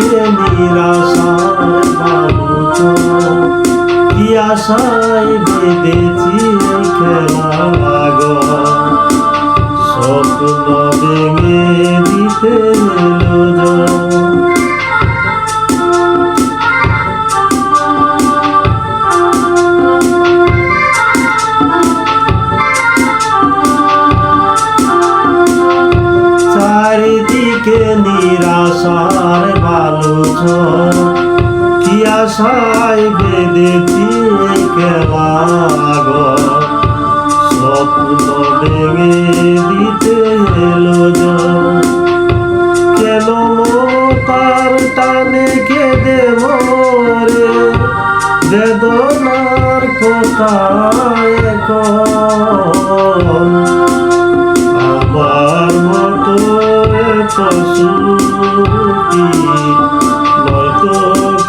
ফিরে নিরাশায় কি আশায় বেঁধেছি খেলা লাগ স্বপ্ন ভেঙে দিতে এলো চারিদিকে নিরাশার বালুচ কি আশায় বেঁধেছি খেলা গো? স্বপ্ন ভেঙে দিতে এলো। কেন তার টানে কেঁদে মরে? বেদনার কোথায় এখন।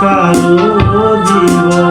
কারও জীবন।